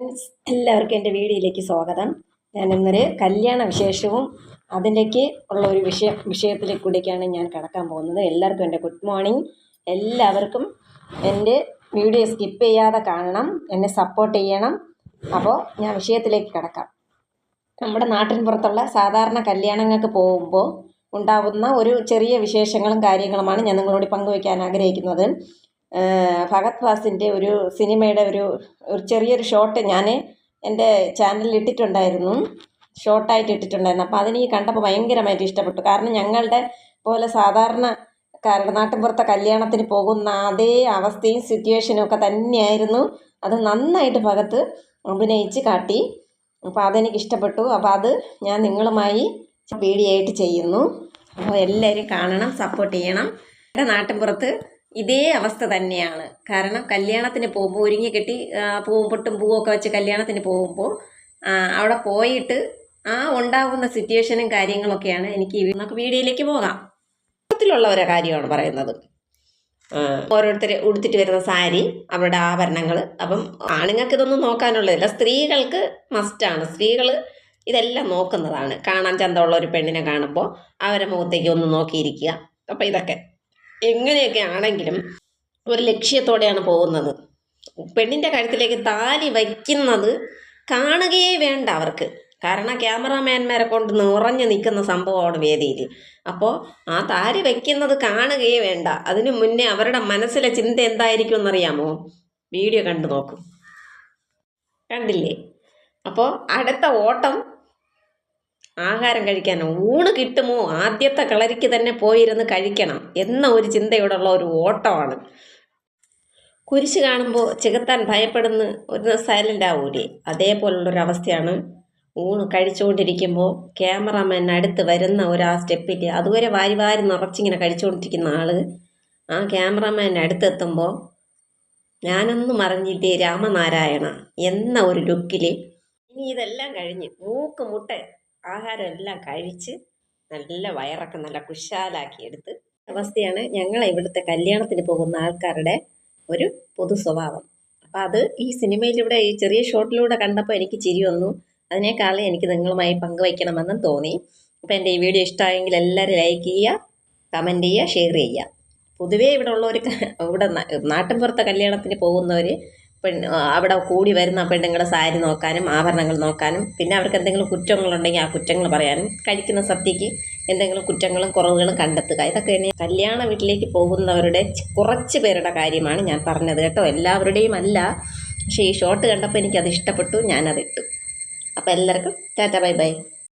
എല്ലാവർക്കും എന്റെ വീഡിയോയിലേക്ക് സ്വാഗതം. ഞാൻ ഇന്നൊരു കല്യാണ വിശേഷവും അതിലേക്ക് ഉള്ള ഒരു വിഷയ വിഷയത്തിലേക്ക് കൂടിയൊക്കെയാണ് ഞാൻ കടക്കാൻ പോകുന്നത്. എല്ലാവർക്കും എന്റെ ഗുഡ് മോർണിംഗ് എല്ലാവർക്കും എന്റെ വീഡിയോ സ്കിപ്പ് ചെയ്യാതെ കാണണം. എന്നെ സപ്പോർട്ട് ചെയ്യണം. അപ്പോൾ ഞാൻ വിഷയത്തിലേക്ക് കടക്കാം. നമ്മുടെ നാട്ടിൻ പുറത്തുള്ള സാധാരണ കല്യാണങ്ങൾക്ക് പോകുമ്പോൾ ഉണ്ടാകുന്ന ഒരു ചെറിയ വിശേഷങ്ങളും കാര്യങ്ങളുമാണ് ഞാൻ നിങ്ങളോട് പങ്കുവയ്ക്കാൻ ആഗ്രഹിക്കുന്നത്. ഫഹദ് ഫാസിന്റെ ഒരു സിനിമയുടെ ഒരു ഒരു ചെറിയൊരു ഷോട്ട് ഞാൻ എന്റെ ചാനലിൽ ഇട്ടിട്ടുണ്ടായിരുന്നു. ഷോർട്ടായിട്ട് ഇട്ടിട്ടുണ്ടായിരുന്നു. അപ്പോൾ അതിന് ഈ കണ്ടപ്പോൾ ഭയങ്കരമായിട്ട് ഇഷ്ടപ്പെട്ടു. കാരണം ഞങ്ങളുടെ പോലെ സാധാരണ കാരണം നാട്ടിൻപുറത്തെ കല്യാണത്തിന് പോകുന്ന അതേ അവസ്ഥയും സിറ്റുവേഷനും ഒക്കെ തന്നെയായിരുന്നു. അത് നന്നായിട്ട് ഭഗത്ത് അഭിനയിച്ച് കാട്ടി. അപ്പോൾ അതെനിക്ക് ഇഷ്ടപ്പെട്ടു. അപ്പോൾ അത് ഞാൻ നിങ്ങളുമായി വീഡിയോ ആയിട്ട് ചെയ്യുന്നു. അപ്പോൾ എല്ലാവരും കാണണം സപ്പോർട്ട് ചെയ്യണം. എന്റെ നാട്ടിൻപുറത്ത് ഇതേ അവസ്ഥ തന്നെയാണ്. കാരണം കല്യാണത്തിന് പോകുമ്പോൾ ഒരുങ്ങി കെട്ടി പൂവും പൊട്ടും പൂവൊക്കെ വെച്ച് കല്യാണത്തിന് പോകുമ്പോൾ അവിടെ പോയിട്ട് ആ ഉണ്ടാകുന്ന സിറ്റുവേഷനും കാര്യങ്ങളൊക്കെയാണ് എനിക്ക് നമുക്ക് വീഡിയോയിലേക്ക് പോകാം. ത്തിലുള്ള കാര്യമാണ് പറയുന്നത്. ഓരോരുത്തർ ഉടുത്തിട്ട് വരുന്ന സാരി അവരുടെ ആഭരണങ്ങൾ അപ്പം ആണുങ്ങൾക്ക് ഇതൊന്നും നോക്കാനുള്ളതില്ല. സ്ത്രീകൾക്ക് മസ്റ്റാണ് സ്ത്രീകൾ ഇതെല്ലാം നോക്കുന്നതാണ്. കാണാൻ ചന്തമുള്ള ഒരു പെണ്ണിനെ കാണുമ്പോൾ അവരെ മുഖത്തേക്ക് ഒന്ന് നോക്കിയിരിക്കുക. അപ്പം ഇതൊക്കെ. എങ്ങനെയൊക്കെ ആണെങ്കിലും ഒരു ലക്ഷ്യത്തോടെയാണ് പോകുന്നത്. പെണ്ണിന്റെ കഴുത്തിലേക്ക് താലി വയ്ക്കുന്നത് കാണുകയേ വേണ്ട അവർക്ക്. കാരണം ക്യാമറാമാൻമാരെ കൊണ്ട് നിറഞ്ഞു നിൽക്കുന്ന സംഭവമാണ് വേദിയിൽ അപ്പോൾ ആ താലി വയ്ക്കുന്നത് കാണുകയേ വേണ്ട. അതിനു മുന്നേ അവരുടെ മനസ്സിലെ ചിന്ത എന്തായിരിക്കും എന്നറിയാമോ വീഡിയോ കണ്ടു നോക്കും. കണ്ടില്ലേ? അപ്പോൾ അടുത്ത ഓട്ടം ആഹാരം കഴിക്കാൻ ഊണ് കിട്ടുമോ? ആദ്യത്തെ കളരിക്ക് തന്നെ പോയിരുന്ന് കഴിക്കണം എന്ന ഒരു ചിന്തയോടുള്ള ഒരു ഓട്ടമാണ്. കുരിശ് കാണുമ്പോൾ ചികത്താൻ ഭയപ്പെടുന്ന ഒരു സൈലന്റ് ആവൂലേ? അതേപോലുള്ളൊരവസ്ഥയാണ് ഊണ് കഴിച്ചുകൊണ്ടിരിക്കുമ്പോൾ ക്യാമറാമാൻ അടുത്ത് വരുന്ന ഒരു ആ സ്റ്റെപ്പിൽ അതുവരെ വാരി വാരി നിറച്ചിങ്ങനെ കഴിച്ചുകൊണ്ടിരിക്കുന്ന ആൾ ആ ക്യാമറാമാൻ അടുത്തെത്തുമ്പോൾ ഞാനൊന്നും അറിഞ്ഞില്ലേ രാമനാരായണ എന്ന ഒരു ലുക്കിൽ ഇനി ഇതെല്ലാം കഴിഞ്ഞ് മൂക്ക് മുട്ട ആഹാരം എല്ലാം കഴിച്ച് നല്ല വയറൊക്കെ നല്ല കുശാലാക്കി എടുത്ത് അവസ്ഥയാണ് ഞങ്ങൾ ഇവിടുത്തെ കല്യാണത്തിന് പോകുന്ന ആൾക്കാരുടെ ഒരു പൊതു സ്വഭാവം. അപ്പം അത് ഈ സിനിമയിലൂടെ ഈ ചെറിയ ഷോട്ടിലൂടെ കണ്ടപ്പോൾ എനിക്ക് ചിരി വന്നു. അതിനേക്കാളും എനിക്ക് നിങ്ങളുമായി പങ്കുവയ്ക്കണമെന്നും തോന്നി. അപ്പോൾ എന്റെ ഈ വീഡിയോ ഇഷ്ടമായെങ്കിൽ എല്ലാവരും ലൈക്ക് ചെയ്യുക കമന്റ് ചെയ്യുക ഷെയർ ചെയ്യുക. പൊതുവേ ഇവിടെ ഉള്ളവർ ഇവിടെ നാട്ടിൻപുറത്തെ കല്യാണത്തിന് പോകുന്നവർ പെണ്ണ് അവിടെ കൂടി വരുന്ന പെണ്ണുങ്ങളുടെ സാരി നോക്കാനും ആഭരണങ്ങൾ നോക്കാനും പിന്നെ അവർക്ക് എന്തെങ്കിലും കുറ്റങ്ങളുണ്ടെങ്കിൽ ആ കുറ്റങ്ങൾ പറയാനും കഴിക്കുന്ന സദ്യക്ക് എന്തെങ്കിലും കുറ്റങ്ങളും കുറവുകളും കണ്ടെത്തുക. ഇതൊക്കെയാണ് കല്യാണ വീട്ടിലേക്ക് പോകുന്നവരുടെ കുറച്ച് പേരുടെ കാര്യമാണ് ഞാൻ പറഞ്ഞത് കേട്ടോ. എല്ലാവരുടെയും അല്ല. പക്ഷേ ഈ ഷോട്ട് കണ്ടപ്പോൾ എനിക്കത് ഇഷ്ടപ്പെട്ടു ഞാനത് ഇട്ടു. അപ്പോൾ എല്ലാവർക്കും ടാറ്റ ബൈ ബൈ.